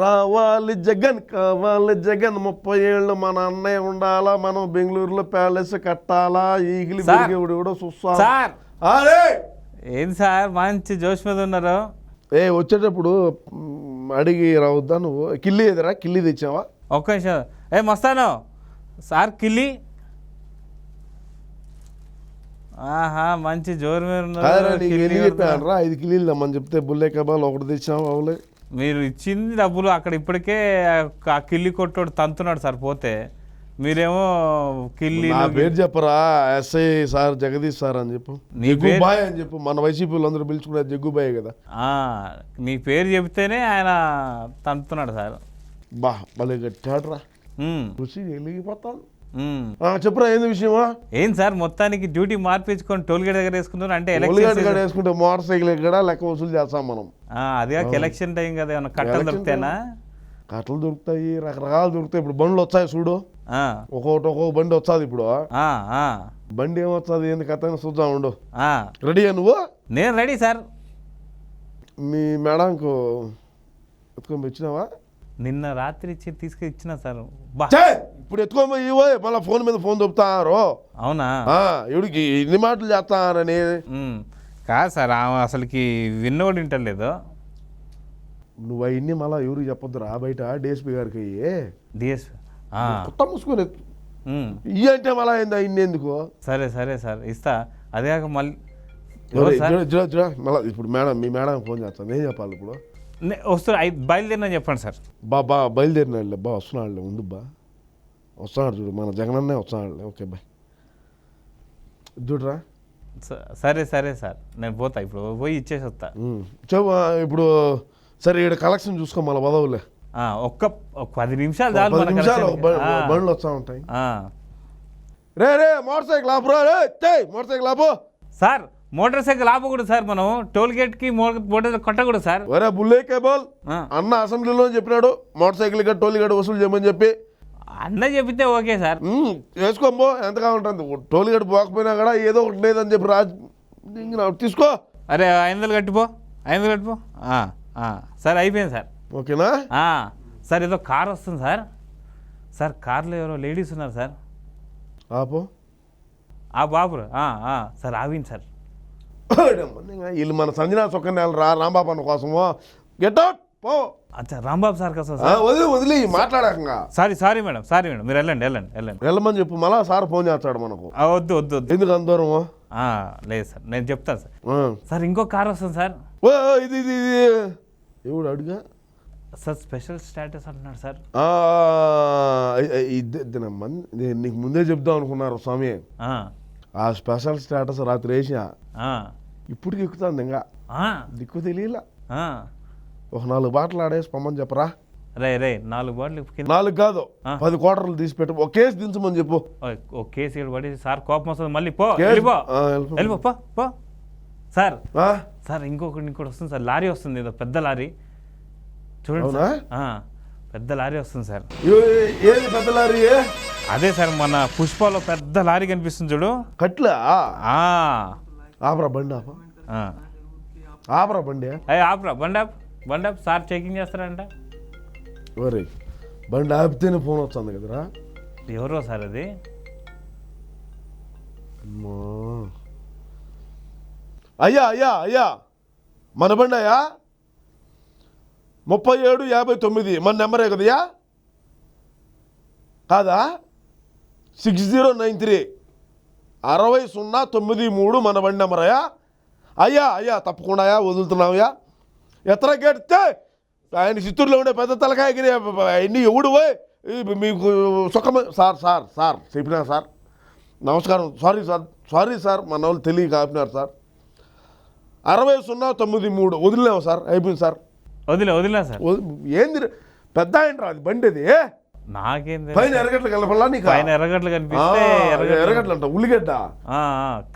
రావాలి జగన్ కావాలి జగన్. ముప్పై ఏళ్ళు మన అన్నయ్య ఉండాలా మనం బెంగళూరులో ప్యాలెస్ కట్టాలా ఈగిలి కూడా చూస్తా సార్. ఏంది సార్ మంచి జోష్ మీద ఉన్నారు? ఏ వచ్చేటప్పుడు అడిగి రావద్దా నువ్వు? కిల్లి ఎదురా కిల్లి తెచ్చావా? ఒక్క నిమిషం. ఏ మస్తాను. సార్ కిల్లి? ఆహా మంచి జోరు మీద ఉన్నారు. ఐదు కిల్లీలు తెమ్మని చెప్తే బుల్లే కబాల్ ఒకటి తెచ్చాము అవులే మీరు ఇచ్చింది డబ్బులు అక్కడ ఇప్పటికే ఆ కిల్లి కొట్టోడు తంతున్నాడు సార్ పోతే. మీరేమో కిల్లి నా పేరు చెప్పరా ఎస్ఐ సార్ జగదీష్ సార్ అని చెప్పు. నీ జగ్గు పేరు- బాయ్ అని చెప్పు. మన వైసీపీ అందరూ పిలుచుకునేది జగ్గు బాయ్ కదా. మీ పేరు చెబితేనే ఆయన తంతున్నాడు సార్. బా భలే ఉమ్, రుచి వెలిగిపోతాను చెప్పురా ఏంది విషయమా? ఏం సార్ మొత్తానికి డ్యూటీ మార్పించుకొని టోల్గేట్ దగ్గర వేసుకున్నారు అంటే వేసుకుంటే మోటార్ సైకిల్ ఎక్కడ లెక్క వసూలు చేస్తాం మనం. అది కాక ఎలక్షన్ టైం కదా ఏమన్నా కట్టలు దొరికితేనా కట్టలు దొరుకుతాయి రకరకాలు దొరుకుతాయి. ఇప్పుడు బండ్లు వచ్చాయి చూడు. ఒక్కొక్కటి ఒక్కొక్క బండి వచ్చాది ఇప్పుడు. బండి ఏమొస్తుంది ఏంది కథ చూద్దాం ఉండు. ఆ. రెడీయా నువ్వు? నేను రెడీ సార్. మీ మేడంకు ఎత్తుకొని వచ్చినావా నిన్న రాత్రి ఇచ్చి తీసుకు ఇచ్చిన సార్! ఇప్పుడు ఎత్తుకోమో మళ్ళీ ఫోన్ మీద ఫోన్ దొప్పుతారు అవునా? ఇవిడికి ఇన్ని మాటలు చేస్తానని ఉమ్. కాదు సార్ ఆమె అసలుకి విన్నోడు వింటలేదు. నువ్వు అవన్నీ మళ్ళీ ఎవరికి చెప్పొద్దురా బయట డిఎస్పీ గారికి అయ్యి. డిఎస్ కొత్త ఎత్తు. ఇయ్యి అంటే మళ్ళీ అయిందా ఇన్ని ఎందుకు? సరే సరే సార్ ఇస్తా. అదే కాక మళ్ళీ ఎవరు మళ్ళా ఇప్పుడు మేడం మీ మేడం ఫోన్ చేస్తాను ఏం చెప్పాలి ఇప్పుడు? నే- వస్తారు ఐ- బయలుదేరినా చెప్పండి సార్. బా బా బయలుదేరినాడులే బా వస్తున్నాడులే ఉండు బా. వస్తున్నాడు చూడు మన జగనన్నే వస్తున్నాడులే. Okay bye. చూడరా సరే సరే సార్. నేను పోతా ఇప్పుడు. పోయి ఇచ్చేసి వస్తా. ఇప్పుడు సరే ఇక్కడ కలెక్షన్ చూసుకో మళ్ళీ వదవులే. ఒక్క ఒక పది నిమిషాలు చాలు పది నిమిషాలు బండ్లు వస్తూ ఉంటాయి. రే రే మోటార్ సైకిల్ ఆపురా రే మోటార్ సైకిల్ ఆపు. సార్ మోటార్ సైకిల్ ఆపకూడదు సార్ మనం. టోల్ గేట్కి మోటార్ మోటార్ కొట్టకూడదు సార్. ఒరే బుల్లే కేబుల్. అన్న అసెంబ్లీలో చెప్పినాడు మోటార్ సైకిల్ టోల్ గట్ట వసూలు చేయమని చెప్పి. అన్న చెబితే ఓకే సార్. వేసుకోబో ఎంత కావాలంటుంది టోల్ గట్ట పోకపోయినా కూడా ఏదో ఒకటి లేదని చెప్పి రాజ్ తీసుకో. అరే ఐదు వందలు కట్టిపో ఐదు వందలు కట్టిపో. సరే అయిపోయింది సార్. ఓకేనా? సార్ ఏదో కార్ వస్తుంది సార్. సార్ కార్లో ఎవరో లేడీస్ ఉన్నారు సార్. ఆపు. ఆ బాబు సార్ ఆవింది సార్. వీళ్ళు మన సంజనా సొక్కనేల రా రాంబాబు అన్న కోసము. Get out. పో. అచ్చా రాంబాబు సార్ కోసం వదిలి వదిలి మాట్లాడాకంగా. Sorry sorry madam sorry madam మీరు వెళ్ళండి వెళ్ళండి వెళ్ళండి. వెళ్ళమని చెప్పు మళ్ళా సార్ ఫోన్ చేస్తాడు మనకు. వద్దు వద్దు వద్దు. ఎందుకు అందరము ఆ, లేదు సార్ నేను చెప్తాను సార్. సార్ ఇంకో కార్ వస్తుంది సార్. ఇది ఇది ఇది. ఎవడు అడుగా? సార్ స్పెషల్ స్టేటస్ అంటున్నాడు సార్. ఆ, ఇ- ఇ- ఇద్ద- ఇద్దనమ్మా. ఇది నీకు ముందే చెప్దాం అనుకున్నారు స్వామి. ఆ, స్పెషల్ స్టేటస్ రాత్రి వేసా ఆ, ఇప్పుడు ఎక్కుతుంది ఇంకా. దిక్కు తెలియలా. ఒక నాలుగు బాటలు ఆడేసి పొమ్మని చెప్పరా? రే రే నాలుగు బాటిల్ కింద నాలుగు కాదు. పది కోటర్లు తీసి పెట్టు ఒక కేసు దించమని చెప్పు. ఓ- ఓ కేసు ఇక్కడ పడి సార్ కోపం వస్తుంది మళ్ళీ పో వెళ్ళిపో. వెళ్ళిపో. పో పో. సార్? సార్ ఇంకొకటి ఇంకోటి వస్తుంది సార్ లారీ వస్తుంది ఏదో పెద్ద లారీ. చూడండి పెద్ద లారీ వస్తుంది సార్. ఏది పెద్ద లారీ? అదే సార్ మన పుష్పలో పెద్ద లారీ కనిపిస్తుంది చూడు. కట్లా? ఆపరా బండి. ఆపరా బండి. ఆపురా బండి ఆపు. బండి ఆపు సార్ చెకింగ్ చేస్తారంట. ఒరే బండి ఆపితేనే ఫోన్ వస్తుంది కదరా? ఎవరో సార్ అది? అమ్మా. అయ్యా అయ్యా అయ్యా. మన బండి అయ్యా? ముప్పై ఏడు యాభై తొమ్మిది. మన నెంబరే కదయ్యా? కాదా? Six zero nine three. అరవై సున్నా తొమ్మిది మూడు మన బండి నెంబర్ అయ్యా? అయ్యా అయ్యా తప్పకుండా అయ్యా వదులుతున్నావయ్యా ఎత్తర గెడితే ఆయన చిత్తూరులో ఉండే పెద్ద తలకాయకి అన్ని ఎవడు పోయి? మీకు సుఖమ సార్ సార్ సార్ చెప్పినా సార్? నమస్కారం. సారీ సార్ సారీ సార్ మన వాళ్ళు తెలియక ఆపినారు సార్. అరవై సున్నా తొమ్మిది మూడు వదిలినాము సార్? అయిపోయింది సార్. వదిలే వదిలే సార్. ఏంది? పెద్ద ఆయన అది బండి అది నాకేం తెలుసు పైన ఎర్రగడ్డలు కలపల్లా నీకు? పైన ఎర్రగడ్డలు కనిపిస్తే ఎర్రగడ్డలు. అంట ఉల్లిగడ్డ.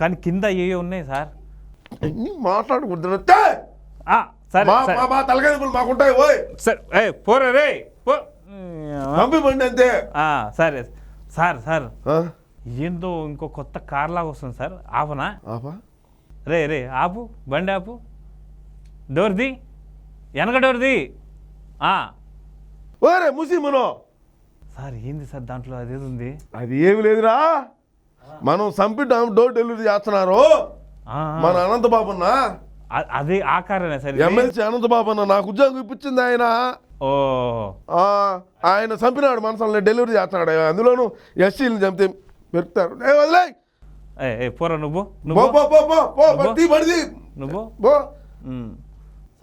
కానీ కింద ఏవో ఉన్నాయి సార్? మాట్లాడకూడదు మాకుంటాయి సరే పోరా రే అంతే. సరే సార్ సార్? ఏందో ఇంకో కొత్త కార్ లాగా వస్తుంది సార్. ఆపనా? ఆపా? రే రే ఆపు బండి ఆపు. డోర్ ది వెనక డోర్ ది. ఆ, ఓరే సార్ ఏంది సార్ దాంట్లో అదేది ఉంది అది ఏమి లేదురా. మనం సంపిట డోర్ డెలివరీ చేస్తున్నారు. మన అనంతబాబు అన్న అ- అదే ఆ కారణే సార్? ఎమ్మెల్సీ అనంతబాబు అన్న నాకు ఉద్యోగం ఇప్పించింది ఆయన. ఓ. ఆయన చంపినాడు మనసుల్ని డెలివరీ చేస్తున్నాడు. అందులోను ఎస్సీలు చంపితే పెరుకుతారు ఏ వదిలే. ఏ, ఏ, పోరా నువ్వు? నువ్వు.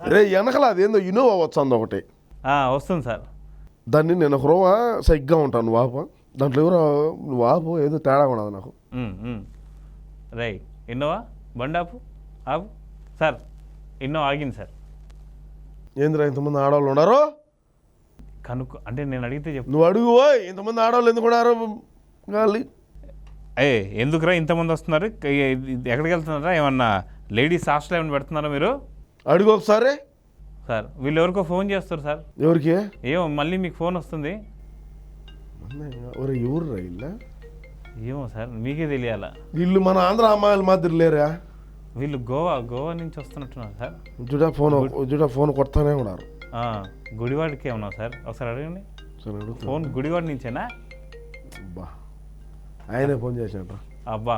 రే వెనకల అదేందో ఇన్నోవా వచ్చింది ఒకటి. వస్తుంది సార్. దాన్ని నేను ఒక రోజు సరిగ్గా ఉంటాను వాపు. దాంట్లో ఎవరో వాపు ఏదో తేడా ఉండదు నాకు. రై ఇన్నోవా? బండి ఆపు. ఆపు. సార్ ఇన్నో ఆగింది సార్. ఏందిరా ఇంతమంది ఆడవాళ్ళు ఉన్నారు? కనుక్కో అంటే నేను అడిగితే చెప్పు. నువ్వు అడుగు ఇంతమంది ఆడవాళ్ళు ఎందుకు ఉన్నారు? గాలి. ఏ ఎందుకురా ఇంతమంది వస్తున్నారు? ఏ- ఇది ఎక్కడికి వెళ్తున్నారా? ఏమన్నా లేడీస్ హాస్టల్ ఏమైనా పెడుతున్నారా మీరు? అడుగు ఒకసారి. సార్ వీళ్ళు ఎవరికో ఫోన్ చేస్తారు సార్. ఎవరికి? ఏమో మళ్ళీ మీకు ఫోన్ వస్తుంది. ఒరే ఎవరు రా ఇల్లు ఏమో సార్ మీకే తెలియాలా? వీళ్ళు మన ఆంధ్ర అమ్మాయిల మాదిరి లేరా? వీళ్ళు గోవా గోవా నుంచి వస్తున్నట్టున్నారు సార్. చూడా ఫోన్ చూడా ఫోన్ కొడతానే ఉన్నారు. గుడివాడికి ఏమన్నా సార్. ఒకసారి అడగండి. ఫోన్ గుడివాడ నుంచేనా? అబ్బా ఆయనే ఫోన్ చేశాడు అబ్బా.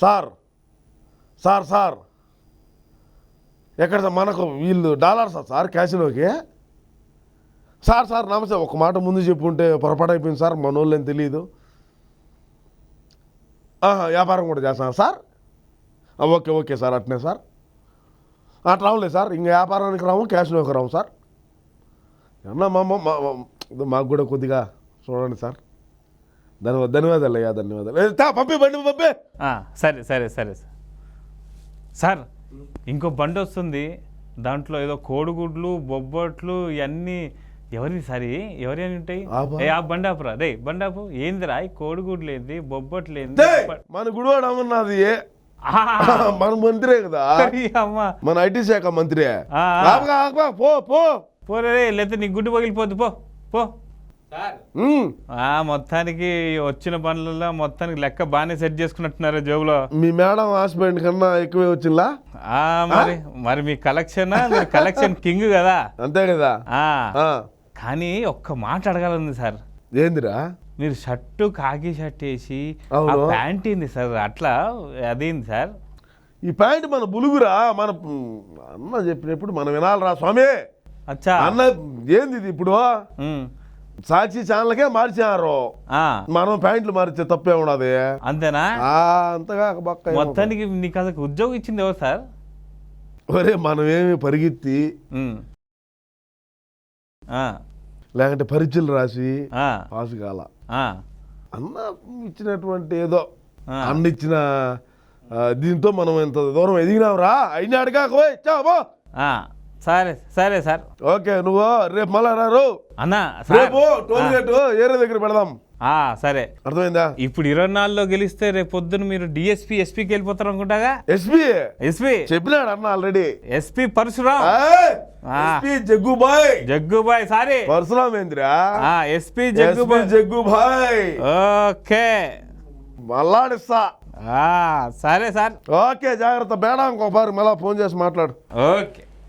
Sir sir sir. ఎక్కడ మనకు వీళ్ళు డాలర్స్ సార్ క్యాసినోకి సార్ సార్ నమస్తే. ఒక మాట ముందు చెప్పుంటే పొరపాటు అయిపోయింది సార్. మన వాళ్ళేం తెలియదు వ్యాపారం కూడా చేస్తాను సార్? ఓకే ఓకే సార్ అట్నే సార్. అట్లా రావులే సార్ ఇంకా వ్యాపారానికి రాము క్యాసినోకి రాము సార్. అన్నా మా మాకు కూడా కొద్దిగా చూడండి సార్. ధన్యవాదాలు ధన్యవాదాలు అయ్యా ధన్యవాదాలు. పంపి బండి పంపి. సరే సరే సరే సార్. సార్ ఇంకో బండి వస్తుంది. దాంట్లో ఏదో కోడిగుడ్లు బొబ్బట్లు ఇవన్నీ ఎవరి సరి ఎవరి అని ఉంటాయి? ఆ బండి ఆపురా. రే బండి ఆపు. ఏందిరా ఈ కోడిగుడ్లు ఏంది బొబ్బట్లు ఏంది? మన గుడివాడ ఆ, మన మంత్రే కదా. మన ఐటీ శాఖ మంత్రి. పో పో. పోరే లేకపోతే నీ గుడ్డు పగిలిపోద్దు పో పో. మొత్తానికి వచ్చిన పనులలో మొత్తానికి లెక్క బాగానే సెట్ చేసుకున్నట్టున్నారు జోబులో. మీ మేడం హస్బెండ్ కన్నా ఎక్కువే వచ్చిందా? ఆ మరి మరి మీ కలెక్షన్? కలెక్షన్ కింగ్ కదా. అంతే కదా. ఆ. ఆ, కానీ ఒక్క మాట అడగాలంది సార్. ఏందిరా? మీరు షర్టు కాకి షర్ట్ వేసి ఆ. ప్యాంట్ ఏంది సార్? అట్లా అదేంది సార్? ఈ ప్యాంట్ మన బులుగురా మన అన్న చెప్పినప్పుడు మనం వినాలిరా స్వామి. అచ్చా. అన్న ఏంది ఇది ఇప్పుడు. సాక్షి ఛానల్కే మార్చారు. మనం ప్యాంట్లు మారితే తప్పే ఉన్నది అంతేనా? అంతగా బక్క. మొత్తానికి నీకు అసలు ఉద్యోగం ఇచ్చింది ఎవరు సార్? ఒరే మనమేమి పరిగెత్తి. లేకుంటే పరీక్షలు రాసి పాస్ కాల. అన్న ఇచ్చినటువంటి ఏదో. అన్న ఇచ్చిన దీంతో మనం ఎంత దూరం ఎదిగినావురా? అయినా అడిగాకపోయి చాబో ఆ. సరే సరే సార్. ఓకే నువ్వు రేపు మళ్ళా రారు అన్నా రేపు టోల్ గేట్ ఏరే దగ్గర పెడదాం. సరే. అర్థమైందా? ఇప్పుడు ఇరవై నాలుగులో గెలిస్తే రేపు పొద్దున మీరు డిఎస్పీ ఎస్పీకి వెళ్ళిపోతారు అనుకుంటాగా? ఎస్పీ ఎస్పీ చెప్పినాడు అన్న ఆల్రెడీ ఎస్పీ పరశురాం ఆ. ఎస్పీ జగ్గుబాయ్. జగ్గుబాయ్ సారీ. పరశురామ్ ఏంద్రా? ఎస్పీ జగ్గుబాయ్. జగ్గుబాయ్. ఓకే. మళ్ళాడిస్తా ఆ, సరే సార్. ఓకే జాగ్రత్త. బేడా ఇంకోపారి మళ్ళా ఫోన్ చేసి మాట్లాడు. ఓకే.